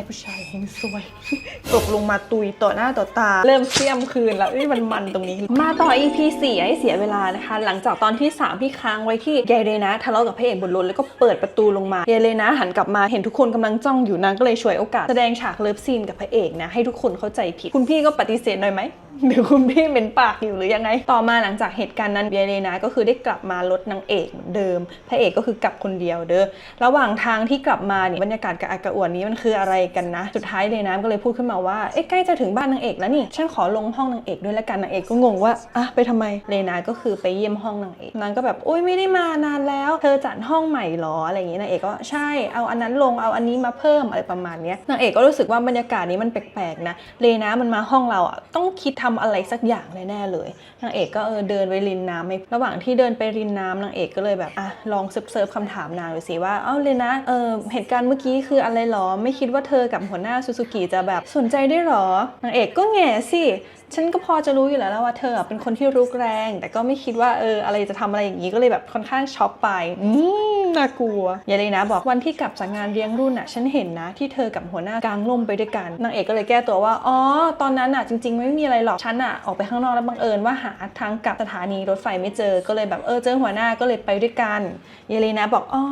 อ้ผู้ชายเฮงซวย ตกลงมาตุยต่อหน้าต่อตา เริ่มเสี้ยมคืนแล้วนี่มันมันตรงนี้ มาต่อ EP 4ให้เสียเวลานะคะ หลังจากตอนที่ 3 ที่ค้างไว้ที่ยายเรนะทะเลาะกับพระเอกบนรถแล้วก็เปิดประตูลงมายายเรนะหันกลับมาเห็นทุกคนกำลังจ้องอยู่นางก็เลยฉวยโอกาสแสดงฉากเลิฟซีนกับพระเอกนะให้ทุกคนเข้าใจผิดคุณพี่ก็ปฏิเสธหน่อยไหมหรือคุณพี่เป็นปากอยู่หรือยังไง ต่อมาหลังจากเหตุการณ์นั้นเบียเรนาก็คือได้กลับมารถนางเอกเหมือนเดิม พระเอกก็คือกลับคนเดียวเด้อระหว่างทางที่กลับมาเนี่ยบรรยากาศกับอากาอวนนี้มันคืออะไรกันนะ สุดท้ายเรนาก็เลยพูดขึ้นมาว่า เอ๊ะใกล้จะถึงบ้านนางเอกแล้วนี่ ฉันขอลงห้องนางเอกด้วยละกันนางเอกก็งงว่า อะไปทำไมเรนาก็คือไปเยี่ยมห้องนางเอก นางก็แบบ โอ๊ยไม่ได้มานานแล้ว เธอจัดห้องใหม่หรอ อะไรอย่างงี้นางเอกก็ใช่ เอาอันนั้นลง เอาอันนี้มาเพิ่มอะไรประมาณนี้นางเอกก็รู้สึกว่าบรรยากาศนี้มันแปลกๆนะเรนามันมาห้องเราอะต้องคิดทำอะไรสักอย่างแน่ๆเลย นางเอกก็เออเดินไปรินน้ำระหว่างที่เดินไปรินน้ำนางเอกก็เลยแบบอะลองเซิร์ฟเซิฟคำถามนางดูสิว่า เอ้าเลนะเออเหตุการณ์เมื่อกี้คืออะไรหรอ ไม่คิดว่าเธอกับหัวหน้าซูซูกิจะแบบสนใจได้หรอนางเอกก็แง่สิ ฉันก็พอจะรู้อยู่แล้วนะว่าเธอเป็นคนที่รุกแรง แต่ก็ไม่คิดว่าเอออะไรจะทำอะไรอย่างนี้ก็เลยแบบค่อนข้างช็อกไปอืมน่ากลัวยายเลยนะบอกวันที่กลับจากงานเลี้ยงรุ่นอะ ฉันเห็นนะที่เธอกับหัวหน้ากางล่มไปด้วยกันนางเอกก็เลยแก้ตัวว่าอ๋อตอนนั้นอะจริง ๆ ไม่มีอะไรหรอกฉันอะออกไปข้างนอกแล้วบังเอิญว่าหาทางกลับสถานีรถไฟไม่เจอก็เลยแบบเออเจอหัวหน้าก็เลยไปด้วยกันยายเลยนะบอกอ๋อ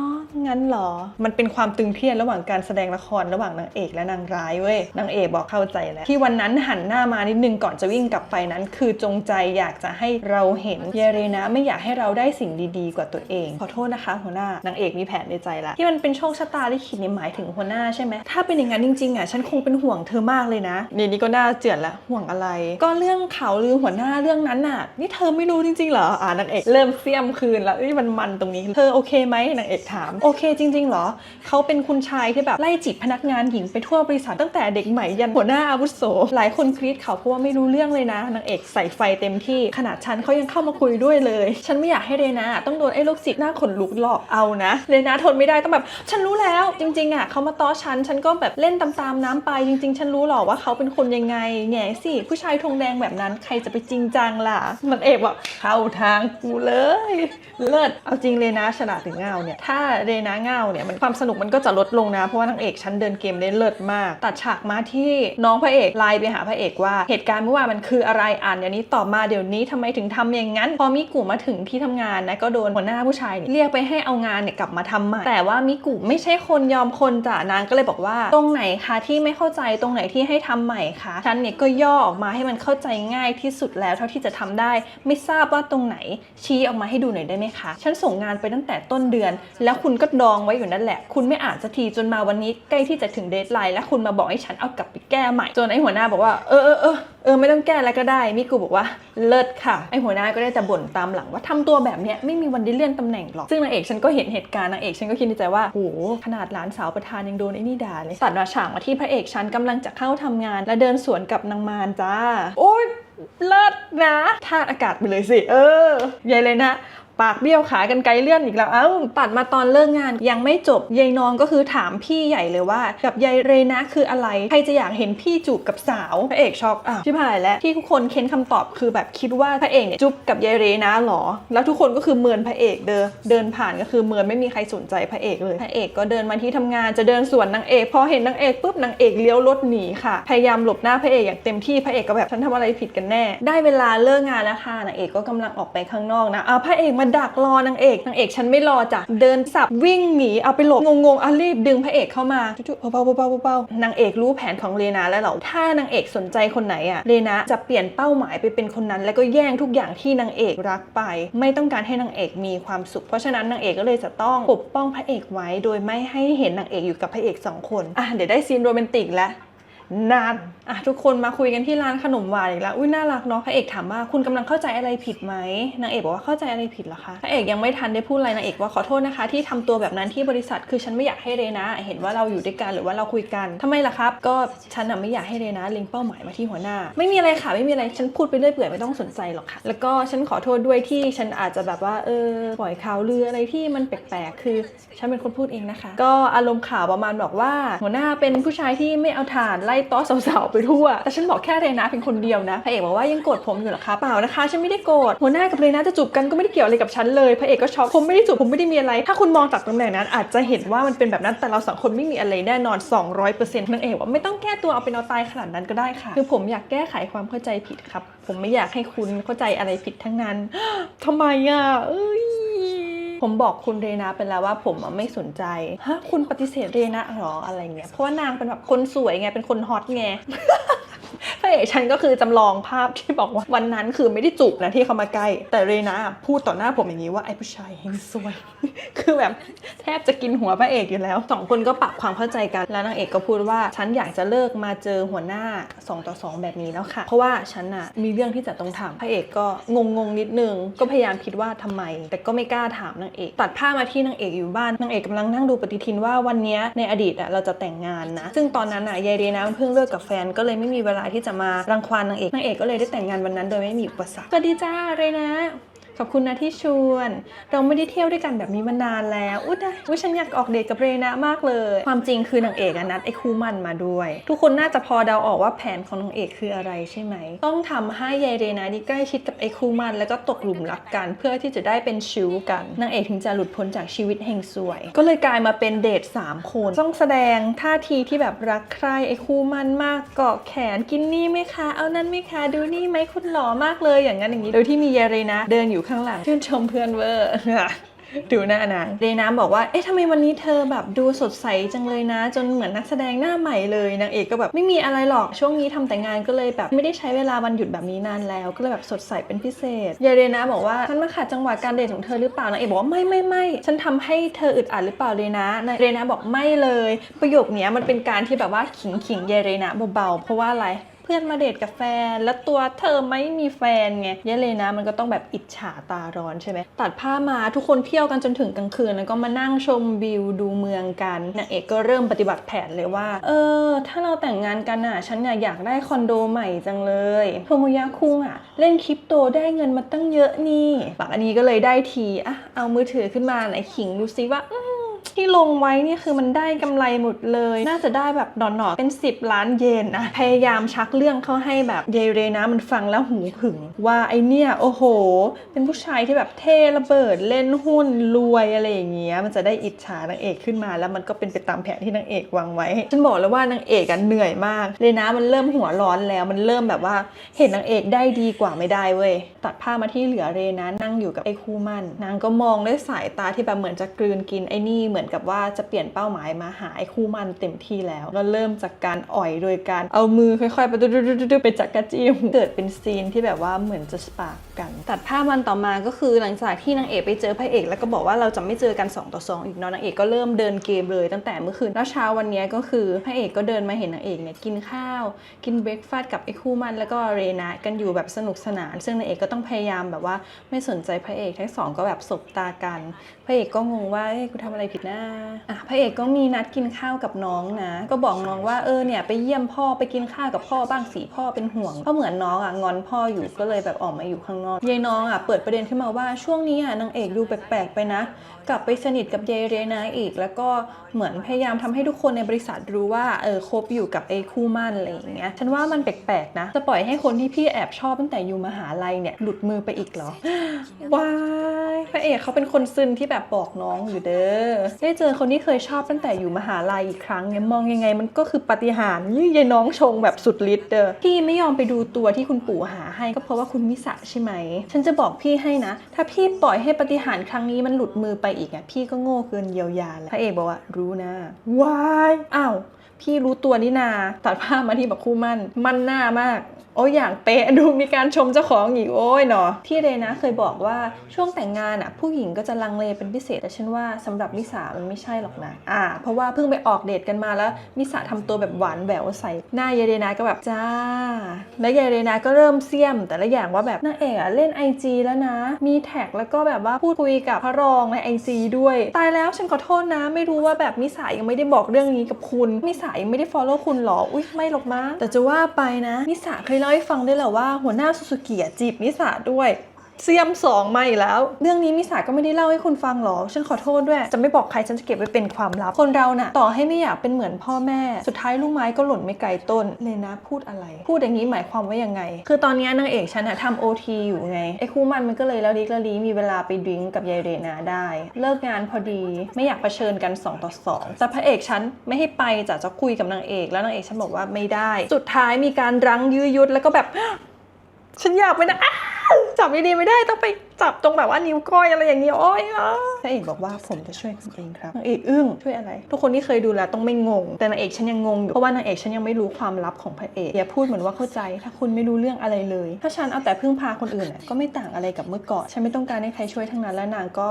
งั้นเหรอ มันเป็นความตึงเครียดระหว่างการแสดงละครระหว่างนางเอกและนางร้ายเว้ยนางเอกบอกเข้าใจแล้วที่วันนั้นหันหน้ามานิดนึงก่อนจะวิ่งกลับไปนั้น คือจงใจอยากจะให้เราเห็นเยเรนะไม่อยากให้เราได้สิ่งดีๆ กว่าตัวเอง ขอโทษนะคะหัวหน้านางเอกมีแผนในใจละที่มันเป็นโชคชะตาที่ขิดเนี่ยหมายถึงหัวหน้าใช่ไหมถ้าเป็นอย่างนั้นจริงๆอะฉันคงเป็นห่วงเธอมากเลยนะนี่นี่ก็น่าเจือนละห่วงอะไร ก็เรื่องข่าวลือหัวหน้าเรื่องนั้นน่ะ นี่เธอไม่รู้จริงๆเหรออ่านางเอกเริ่มเสี้ยมคืนแล้วนี่มันมันตรงนี้เธอโอเคไหมนางเอกถามโอเคจริง ๆ เหรอเขาเป็นคุณชายที่แบบไล่จีบพนักงานหญิงไปทั่วบริษัทตั้งแต่เด็กใหม่ยันหัวหน้าอาวุโสหลายคนกรี๊ดเขาเพราะว่าไม่รู้เรื่องเลยนะนางเอกใส่ไฟเต็มที่ขนาดฉันเขายังเข้ามาคุยด้วยเลย ฉันไม่อยากให้เรนาต้องโดนไอ้โรคจิตหน้าขนลุกหลอกเอานะเรนาทนไม่ได้ต้องแบบ ฉันรู้แล้วจริงๆอะเขามาต้อฉันฉันก็แบบเล่นตามๆน้ำไปจริง ๆ ฉันรู้หรอกว่าเขาเป็นคนยังไงแง่สิผู้ชายธงแดงแบบนั้นใครจะไปจริงจังล่ะนางเอกบอกเข้าทางกูเลย เลิศเอาจริงเลยนะฉลาดถึงเงาเนี่ยถ้าเรนาเงาเนี่ยมันความสนุกมันก็จะลดลงนะเพราะว่านางเอกฉันเดินเกมได้เลิศมาก ตัดฉากมาที่น้องพระเอกไลน์ไปหาพระเอกว่าเหตุการณ์เมื่อวานมันคืออะไรอ่านอย่างนี้ตอบมาเดี๋ยวนี้ทำไมถึงทำอย่างนั้น พอมิกุมาถึงที่ทำงานนะก็โดนหัวหน้าผู้ชายเรียกไปให้เอางานเนี่ยกลับมาทำใหม่แต่ว่ามิกุไม่ใช่คนยอมคนจ้ะนางก็เลยบอกว่า ตรงไหนคะที่ไม่เข้าใจตรงไหนที่ให้ทำใหม่คะฉันเนี่ยก็ย่อออกมาให้มันเข้าใจง่ายที่สุดแล้วเท่าที่จะทำได้ ไม่ทราบว่าตรงไหนชี้ออกมาให้ดูหน่อยได้ไหมคะฉันส่งงานไปตั้งแต่ต้นเดือน แล้วคุณก็ดองไว้อยู่นั่นแหละ คุณไม่อ่านสักทีจนมาวันนี้ใกล้ที่จะถึงเดทไลน์และคุณมาบอกให้ฉันเอากลับไปแก้ใหม่จนไอหัวหน้าบอกว่าเออเออเออเออไม่ต้องแก้แล้วก็ได้มิกูบอกว่าเลิศค่ะไอหัวหน้าก็ได้แต่บ่นตามหลังว่าทำตัวแบบเนี้ยไม่มีวันได้เลื่อนตำแหน่งหรอกซึ่งนางเอกฉันก็เห็นเหตุการณ์นางเอกฉันก็คิดในใจว่าโหขนาดหลานสาวประธานยังโดนไอ้นี่ด่าเลยตัดมาฉากมาที่พระเอกฉันกำลังจะเข้าทำงาน และเดินสวนกับนางมารจ้า โอ๊ยเลิศนะธาตุอากาศไปเลยสิ เออยายเลยนะ ปากเบี้ยวขากันไกลเลื่อนอีกแล้วเอ้าตัดมาตอนเลิกงาน ยังไม่จบยายนองก็คือถามพี่ใหญ่เลยว่า กับยายเรนะคืออะไร ใครจะอยากเห็นพี่จูบกับสาวพระเอกช็อกอะชิบหายแล้วที่ทุกคนเค้นคำตอบคือแบบคิดว่าพระเอกเนี่ยจุบกับยายเรนะหรอ แล้วทุกคนก็คือเมินพระเอกเดินเดินผ่านก็คือเมินไม่มีใครสนใจพระเอกเลยพระเอกก็เดินมาที่ทำงานจะเดินสวนนางเอกพอเห็นนางเอกปุ๊บนางเอกเลี้ยวรถหนีค่ะ พยายามหลบหน้าพระเอกอย่างเต็มที่พระเอกก็แบบฉันทำอะไรผิดกันแน่ ได้เวลาเลิกงานแล้วค่ะนางเอกก็กำลังออกไปข้างนอกนะอ้าวพระเอกมาดักรอนางเอกนางเอกฉันไม่รอจ้ะเดินสับวิ่งหนีเอาไปหลบงงๆอะรีบดึงพระเอกเข้ามาจุ๊ๆเบาๆเบาๆเบาๆนางเอกรู้แผนของเลนาแล้วเหรอถ้านางเอกสนใจคนไหนอะเลนาจะเปลี่ยนเป้าหมายไปเป็นคนนั้น แล้วก็แย่งทุกอย่างที่นางเอกรักไป ไม่ต้องการให้นางเอกมีความสุข เพราะฉะนั้นนางเอกก็เลยจะต้องปกป้องพระเอกไว้ โดยไม่ให้เห็นนางเอกอยู่กับพระเอกสองคนอะเดี๋ยวได้ซีนโรแมนติกแล้ว นานอะทุกคนมาคุยกันที่ร้านขนมหวานอีกแล้วอุ้ยน่ารักเนาะพระเอกถามว่าคุณกำลังเข้าใจอะไรผิดไหมนางเอกบอกว่าเข้าใจอะไรผิดเหรอคะพระเอกยังไม่ทันได้พูดอะไรนางเอกว่าขอโทษนะคะ ที่ทำตัวแบบนั้นที่บริษัทคือฉันไม่อยากให้เรนะ เห็นว่าเราอยู่ด้วยกันหรือว่าเราคุยกันทำไมล่ะครับ ก็ฉันน่ะไม่อยากให้เรนะล็งเป้าหมายมาที่หัวหน้า ไม่มีอะไรค่ะไม่มีอะไรฉันพูดไปเรื่อยเปื่อยไม่ต้องสนใจหรอกค่ะ แล้วก็ฉันขอโทษด้วยที่ฉันอาจจะแบบว่าเออปล่อยข่าวลืออะไรที่มันแปลกๆคือ ฉันเป็นคนพูดเองนะคะ ก็อารมณ์ข่าวประมาณบอกว่า หัวหน้าเป็นผู้ชายที่ไม่เอาถ่านไล่ต้อสาวๆไปทั่ว แต่ฉันบอกแค่เรนาเพียงคนเดียวนะ พระเอกบอกว่ายังโกรธผมอยู่หรอคะ เปล่านะคะ ฉันไม่ได้โกรธ หัวหน้ากับเรนาจะจูบกันก็ไม่ได้เกี่ยวอะไรกับฉันเลย พระเอกก็ช็อก ผมไม่ได้จูบ ผมไม่ได้มีอะไร ถ้าคุณมองจากตำแหน่งนั้น อาจจะเห็นว่ามันเป็นแบบนั้น แต่เราสองคนไม่มีอะไรแน่นอน 200%นางเอกว่าไม่ต้องแก้ตัวเอาเป็นเอาตายขนาดนั้นก็ได้ค่ะ คือผมอยากแก้ไขความเข้าใจผิดครับ ผมไม่อยากให้คุณเข้าใจอะไรผิดทั้งนั้นทำไมอะ เอ้ย ผมบอกคุณเรนาไปแล้วว่าผมไม่สนใจฮะคุณปฏิเสธเรนาเหรออะไรเงี้ยเพราะว่านางเป็นแบบคนสวยไงเป็นคนฮอตไง ฉันก็คือจำลองภาพที่บอกว่าวันนั้นคือไม่ได้จูบนะที่เขามาใกล้ แต่เรนาพูดต่อหน้าผมอย่างนี้ว่าไอ้ผู้ชายเฮงซวย คือแบบแทบจะกินหัวพระเอกอยู่แล้วสองคนก็ปรับความเข้าใจกัน แล้วนางเอกก็พูดว่าฉันอยากจะเลิกมาเจอหัวหน้า 2 ต่อ 2 แบบนี้แล้วค่ะ เพราะว่าฉันน่ะมีเรื่องที่จะต้องทำพระเอกก็งงงนิดนึง ก็พยายามคิดว่าทำไม แต่ก็ไม่กล้าถามนางเอก ตัดผ้ามาที่นางเอกอยู่บ้านนางเอกกำลังนั่งดูปฏิทินว่าวันนี้ในอดีตอะเราจะแต่งงานนะ ซึ่งตอนนั้นอะยายเรนะมันเพิ่งเลิกกับแฟนก็เลยไม่มีเวลาที่จะมารังควานนางเอกนางเอกก็เลยได้แต่งงานวันนั้นโดยไม่มีอุปสรรคสวัสดีจ้าเรนะ ขอบคุณนะที่ชวน เราไม่ได้เที่ยวด้วยกันแบบนี้มานานแล้ว อุ้ยได้อุ้ยฉันอยากออกเดทกับเรนะมากเลย ความจริงคือนางเอกนัดไอ้คู่มันมาด้วย ทุกคนน่าจะพอเดาออกว่าแผนของนางเอกคืออะไรใช่ไหม ต้องทำให้ยายเรนะนี่ใกล้ชิดกับไอ้คู่มัน แล้วก็ตกหลุมรักกัน เพื่อที่จะได้เป็นชิวกัน นางเอกถึงจะหลุดพ้นจากชีวิตแห่งสวย ก็เลยกลายมาเป็นเดทสามคนต้องแสดงท่าทีที่แบบรักใครไอ้คู่มันมากเกาะแขนกินนี่ไหมคะ เอานั่นไหมคะ ดูนี่ไหมคุณหล่อมากเลยอย่างนั้นอย่างนี้ โดยที่มียายเรนะเดินอยู่ข้างหลังชื่นชมเพื่อนเวอร์ดูหน้านางเรน้ำบอกว่า เอ๊ะทำไมวันนี้เธอแบบดูสดใสจังเลยนะ จนเหมือนนักแสดงหน้าใหม่เลย นางเอกก็แบบไม่มีอะไรหรอก ช่วงนี้ทำแต่งานก็เลยแบบไม่ได้ใช้เวลาวันหยุดแบบนี้นานแล้ว ก็เลยแบบสดใสเป็นพิเศษ ยายเรน้ำบอกว่าฉันมาขัดจังหวะการเดทของเธอหรือเปล่า นางเอกบอกว่าไม่ไม่ไม่ฉันทำให้เธออึดอัดหรือเปล่าเรนะนายเรนะบอกไม่เลย ประโยคนี้มันเป็นการที่แบบว่าขิงขิงยายเรนะเบาๆ เพราะว่าอะไร พื่อนมาเดทกับแฟน แล้วตัวเธอไม่มีแฟนไงเยเลยนะมันก็ต้องแบบอิจฉาตาร้อนใช่ไหมตัดผ้ามาทุกคนเที่ยวกันจนถึงกลางคืน แล้วก็มานั่งชมวิวดูเมืองกันนางเอกก็เริ่มปฏิบัติแผนเลยว่า เออ ถ้าเราแต่งงานกันอะฉันเนี่ยอยากได้คอนโดใหม่จังเลยโทโมยะคุงอะ เล่นคริปโตได้เงินมาตั้งเยอะนี่ปากอันนี้ก็เลยได้ทีอะเอามือถือขึ้นมาไหนขิงดูซิว่าอื ที่ลงไว้นี่คือมันได้กำไรหมดเลย น่าจะได้แบบหนอๆเป็น 10 ล้านเยนนะพยายามชักเรื่องเข้าให้แบบเยเรนะมันฟังแล้วหูผึ่งว่าไอเนี่ยโอ้โห เป็นผู้ชายที่แบบเท่ระเบิดเล่นหุ้นรวยอะไรอย่างเงี้ยมันจะได้อิจฉานางเอกขึ้นมา แล้วมันก็เป็นไปตามแผนที่นางเอกวางไว้ฉันบอกแล้วว่านางเอกอะเหนื่อยมากเรนะมันเริ่มหัวร้อนแล้วมันเริ่มแบบว่าเห็นนางเอกได้ดีกว่าไม่ได้เว้ยตัดผ้ามาที่เหลือเรนะนั่งอยู่กับไอ้คู่มั่นนางก็มองด้วยสายตาที่แบบเหมือนจะกลืนกินไอนี่เหมือนมือนกับว่าจะเปลี่ยนเป้าหมายมาหาไอ้คู่มันเต็มที่แล้วก็เริ่มจากการอ่อยโดยการเอามือค่อยๆไปดุๆๆๆไปจักกระจี้เกิดเป็นซีนที่แบบว่าเหมือนจะสปาร์กกันตัดภาพวันต่อมาก็คือหลังจากที่นางเอกไปเจอพระเอก แล้วก็บอกว่าเราจะไม่เจอกัน 2 ต่อ 2 อีกเนาะนางเอกก็เริ่มเดินเกมเลยตั้งแต่เมื่อคืนแล้วเช้าวันนี้ก็คือพระเอกก็เดินมาเห็นนางเอกเนี่ยกินข้าว กินเบรกฟาสต์กับไอ้คู่มันแล้วก็เรนะกันอยู่แบบสนุกสนาน ซึ่งนางเอกก็ต้องพยายามแบบว่าไม่สนใจพระเอกทั้งสองก็แบบสบตากัน พระเอกก็งงว่าเอ้ยกูทำอะไรผิดนะอะพระเอกก็มีนัดกินข้าวกับน้องนะ ก็บอกน้องว่าเออเนี่ยไปเยี่ยมพ่อไปกินข้าวกับพ่อบ้างสิพ่อเป็นห่วงเพราะเหมือนน้องอะงอนพ่ออยู่ก็เลยแบบออกมาอยู่ข้างนอกยายน้องอะเปิดประเด็นขึ้นมาว่าช่วงนี้อะนางเอกดูแปลกๆไปนะ กลับไปสนิทกับยายเรนาอีก แล้วก็เหมือนพยายามทำให้ทุกคนในบริษัทรู้ว่าเออคบอยู่กับไอ้คู่มั่นอะไรอย่างเงี้ยฉันว่ามันแปลกๆนะจะปล่อยให้คนที่พี่แอบชอบตั้งแต่อยู่มหาลัยเนี่ยหลุดมือไปอีกเหรอว้ายพระเอกเขาเป็นคนซึนที่แบบบอกน้องอยู่เด้อได้เจอคนที่เคยชอบตั้งแต่อยู่มหาลัยอีกครั้งเนี่ยมองยังไงมันก็คือปาฏิหาริย์นี่ยายน้องชงแบบสุดฤทธิ์เด้อพี่ไม่ยอมไปดูตัวที่คุณปู่หาให้ก็เพราะว่าคุณมิสะใช่ไหม ฉันจะบอกพี่ให้นะ ถ้าพี่ปล่อยให้ปาฏิหาริย์ครั้งนี้มันหลุดมือไปอีกอะพี่ก็โง่เกินเยียวยาแล้วพระเอกบอกว่ารู้นะว้ายอ้าวพี่รู้ตัวนี่นาตัดภาพมาที่แบบคู่มั่น มั่นหน้ามากโอ้อย่างเป๊ะดูมีการชมเจ้าของอีกโอ้ยเนาะที่เรนะเคยบอกว่าช่วงแต่งงานอะผู้หญิงก็จะลังเลเป็นพิเศษแต่ฉันว่าสำหรับลิสามันไม่ใช่หรอกนะอ่าเพราะว่าเพิ่งไปออกเดทกันมาแล้วลิสาทำตัวแบบหวานแหววใส่หน้ายายเรนาก็แบบจ้า แล้วยายเรนาก็เริ่มเสียม แต่ละอย่างว่าแบบนางเอกอะเล่น IG แล้วนะ มีแท็กแล้วก็แบบว่าพูดคุยกับพระรองใน IG ด้วย ตายแล้วฉันขอโทษนะ ไม่รู้ว่าแบบมิสายังไม่ได้บอกเรื่องนี้กับคุณมิสายังไม่ได้ follow คุณหรออุ้ยไม่หรอกมั้งแต่จะว่าไปนะมิสาเคยเล่าให้ฟังด้วยแหละว่าหัวหน้าซูซูกิจีบนิสาด้วย เสียมสองมาอีกแล้ว เรื่องนี้มิสาก็ไม่ได้เล่าให้คุณฟังหรอกฉันขอโทษด้วย จะไม่บอกใครฉันจะเก็บไว้เป็นความลับ คนเราน่ะต่อให้ไม่อยากเป็นเหมือนพ่อแม่ สุดท้ายลูกไม้ก็หล่นไม่ไกลต้นเลยนะพูดอะไร พูดอย่างนี้หมายความว่ายังไง คือตอนนี้นางเอกฉันอะทำโอทีอยู่ไงไอ้คู่มันมันก็เลยแล้วลิกแล้วลีมีเวลาไปดิ้งกับยายเรนาได้ เลิกงานพอดีไม่อยากเผชิญกัน2ต่อ2แต่พระเอกฉันไม่ให้ไปจะจะคุยกับนางเอกแล้วนางเอกฉันบอกว่าไม่ได้ สุดท้ายมีการรั้งยื้อยุดแล้วก็แบบ ฉันอยากไปนะ จับดีๆไม่ได้ต้องไปจับตรงแบบว่านิ้วก้อยอะไรอย่างนี้โอ้ยอะพระเอกบอกว่าผมจะช่วยคุณเองครับนางเอกอึ้งช่วยอะไร ทุกคนที่เคยดูแลต้องไม่งง แต่นางเอกฉันยังงงอยู่เพราะว่านางเอกฉันยังไม่รู้ความลับของพระเอกอย่าพูดเหมือนว่าเข้าใจ ถ้าคุณไม่รู้เรื่องอะไรเลย ถ้าฉันเอาแต่พึ่งพาคนอื่นน่ะก็ไม่ต่างอะไรกับเมื่อก่อนฉันไม่ต้องการให้ใครช่วยทั้งนั้นและนางก็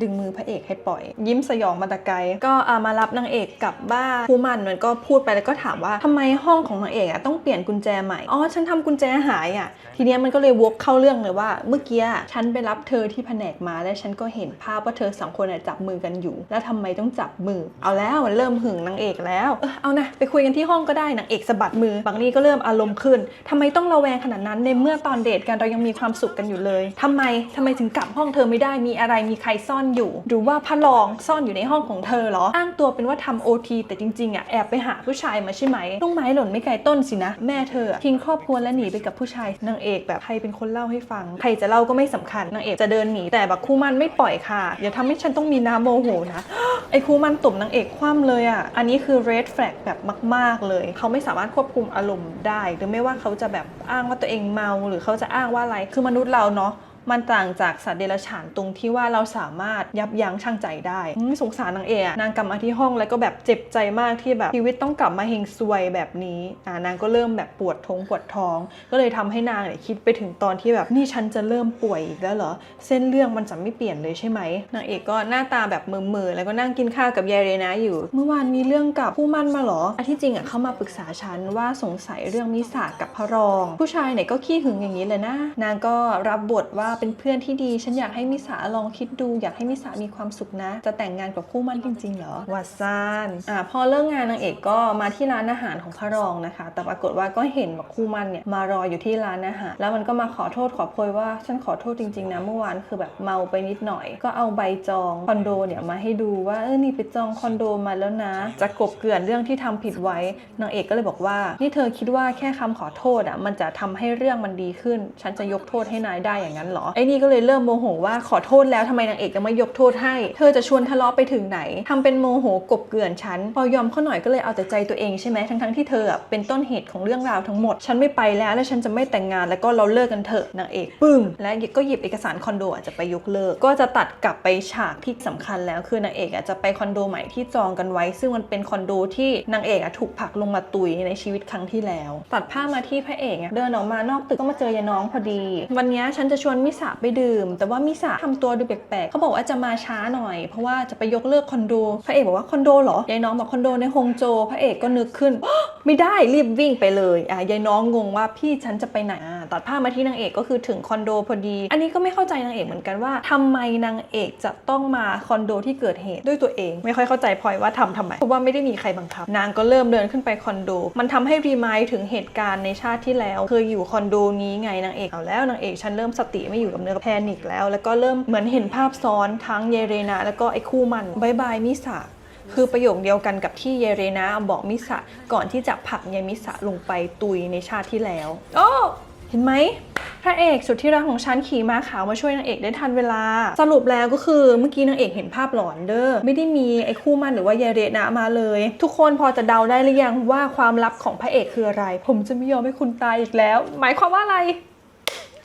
ดึงมือพระเอกให้ปล่อย ยิ้มสยองมาแตะไกลก็เอามารับนางเอกกลับบ้านผู้มันมันก็พูดไปแล้วก็ถามว่าทำไมห้องของนางเอกอะต้องเปลี่ยนกุญแจใหม่อ๋อฉันทำกุญแจหายอะทีเนี้ยมันก็เลยวกเข้าเรื่องเลยว่าเมื่อกี้ฉันไปรับเธอที่แผนกมาและฉันก็เห็นภาพว่าเธอสองคนจับมือกันอยู่ แล้วทำไมต้องจับมือ เอาแล้วมันเริ่มหึงนางเอกแล้วเออเอานะไปคุยกันที่ห้องก็ได้นางเอกสะบัดมือบางลีก็เริ่มอารมณ์ขึ้นทำไมต้องระแวงขนาดนั้นในเมื่อตอนเดทกันเรายังมีความสุขกันอยู่เลยทำไมทำไมถึงกลับห้องเธอไม่ได้มีอะไรมีใครซ่อนอยู่ หรือว่าพระรองซ่อนอยู่ในห้องของเธอเหรออ้างตัวเป็นว่าทำโอทีแต่จริงๆอะแอบไปหาผู้ชายมาใช่ไหมต้นไม้หล่นไม่ไกลต้นสินะ แม่เธอทิ้งครอบครัวและหนีไปกับผู้ชายนางเอกแบบใครเป็นคนเล่าให้ฟัง ใครจะเล่าก็ไม่สำคัญนางเอกจะเดินหนีแต่แบบคู่มันไม่ปล่อยค่ะอย่าทำให้ฉันต้องมีน้ำโมโหนะไอ้คู่มันตุ่มนางเอกคว่ำเลยอะอันนี้คือ red flag แบบมาก ๆเลย เขาไม่สามารถควบคุมอารมณ์ได้ หรือไม่ว่าเขาจะแบบอ้างว่าตัวเองเมาหรือเขาจะอ้างว่าอะไรคือมนุษย์เราเนาะ มันต่างจากสัตว์เดรัจฉานตรงที่ว่าเราสามารถยับยั้งชั่งใจได้สงสารนางเอกอะนางกลับมาที่ห้องแล้วก็แบบเจ็บใจมากที่แบบชีวิตต้องกลับมาเฮงซวยแบบนี้อ่านางก็เริ่มแบบปวดท้องปวดท้อง ก็เลยทำให้นางเนี่ยคิดไปถึงตอนที่แบบนี่ฉันจะเริ่มป่วยอีกแล้วเหรอเส้นเรื่องมันจะไม่เปลี่ยนเลยใช่ไหมนางเอกก็หน้าตาแบบเมื่อๆแล้วก็นั่งกินข้าวกับยายเรนะอยู่ เมื่อวานมีเรื่องกับผู้มั่นมาเหรออันที่จริงอะเขามาปรึกษาฉันว่าสงสัยเรื่องมิสากับพระรอง ผู้ชายเนี่ยก็ขี้หึงอย่างนี้เลยนะ นางก็รับบทว่าเป็นเพื่อนที่ดี ฉันอยากให้มิสาลองคิดดู อยากให้มิสามีความสุขนะ จะแต่งงานกับคู่มั่นจริงๆเหรอวัดซานอ่าพอเลิกงานนางเอกก็มาที่ร้านอาหารของพระรองนะคะ แต่ปรากฏว่าก็เห็นว่าคู่มั่นเนี่ยมารออยู่ที่ร้านอาหาร แล้วมันก็มาขอโทษขอโพยว่าฉันขอโทษจริงๆนะเมื่อวานคือแบบเมาไปนิดหน่อย ก็เอาใบจองคอนโดเนี่ยมาให้ดูว่าเออนี่ไปจองคอนโดมาแล้วนะ จะกลบเกลื่อนเรื่องที่ทำผิดไว้นางเอกก็เลยบอกว่า นี่เธอคิดว่าแค่คำขอโทษอะมันจะทำให้เรื่องมันดีขึ้น ฉันจะยกโทษให้นายได้อย่างนั้นเหรอไอ้นี่ก็เลยเริ่มโมโหว่าขอโทษแล้วทำไมนางเอกยังไม่ยกโทษให้ เธอจะชวนทะเลาะไปถึงไหนทำเป็นโมโหกบเกลื่อนฉันพอยอมเขาหน่อยก็เลยเอาแต่ใจตัวเองใช่ไหมทั้งๆที่เธอเป็นต้นเหตุของเรื่องราวทั้งหมด ฉันไม่ไปแล้วและฉันจะไม่แต่งงานแล้วก็เราเลิกกันเถอะนางเอกปึ้งและก็หยิบเอกสารคอนโดอะจะไปยกเลิก ก็จะตัดกลับไปฉากที่สำคัญแล้วคือนางเอกอะจะไปคอนโดใหม่ที่จองกันไว้ ซึ่งมันเป็นคอนโดที่นางเอกอะถูกผลักลงมาตุยในชีวิตครั้งที่แล้ว ตัดภาพมาที่พระเอกเดินออกมานอกตึกก็มาเจอยายน้องพอดี วันนี้ฉันจะชวนมิสาไปดื่ม แต่ว่ามิสาทำตัวดูแปลกๆเขาบอกว่าจะมาช้าหน่อย เพราะว่าจะไปยกเลิกคอนโดพระเอกบอกว่าคอนโดเหรอยายน้องบอกคอนโดในฮงโจพระเอกก็นึกขึ้น ไม่ได้รีบวิ่งไปเลยอะยายน้องงงว่าพี่ฉันจะไปไหนอะตัดภาพมาที่นางเอกก็คือถึงคอนโดพอดี อันนี้ก็ไม่เข้าใจนางเอกเหมือนกันว่าทำไมนางเอกจะต้องมาคอนโดที่เกิดเหตุด้วยตัวเอง ไม่ค่อยเข้าใจพลอยว่าทำทำไมเพราะว่าไม่ได้มีใครบังคับ นางก็เริ่มเดินขึ้นไปคอนโด มันทำให้รีมายถึงเหตุการณ์ในชาติที่แล้วเคยอยู่คอนโดนี้ไงนางเอกเอาแล้วนางเอกฉันเริ่มสติไม่อยู่กับเนื้อแพนิกแล้วแล้วก็เริ่มเหมือนเห็นภาพซ้อนทั้งเยเรนาแล้วก็ไอ้คู่มันบายบายมิสาคือประโยคเดียวกันกับที่เยเรนาบอกมิสะก่อนที่จะผลักยายมิสะลงไปตุยในชาติที่แล้ว โอ้ ห็นไหมพระเอกสุดที่รักของฉันขี่ม้าขาวมาช่วยนางเอกได้ทันเวลา สรุปแล้วก็คือเมื่อกี้นางเอกเห็นภาพหลอนเด้อไม่ได้มีไอ้คู่มันหรือว่าเยเรนามาเลย ทุกคนพอจะเดาได้หรือยังว่าความลับของพระเอกคืออะไร ผมจะไม่ยอมให้คุณตายอีกแล้ว หมายความว่าอะไร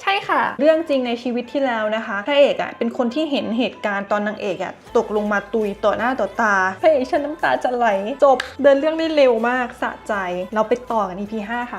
ใช่ค่ะ เรื่องจริงในชีวิตที่แล้วนะคะพระเอกอะ่ะเป็นคนที่เห็นเหตุการณ์ตอนนางเอกอะ่ะตกลงมาตุยต่อหน้าต่อตาพระเอกฉันน้ำตาจะไหลจบ เดินเรื่องได้เร็วมากสะใจ เราไปต่อกัน EP 5ค่ะ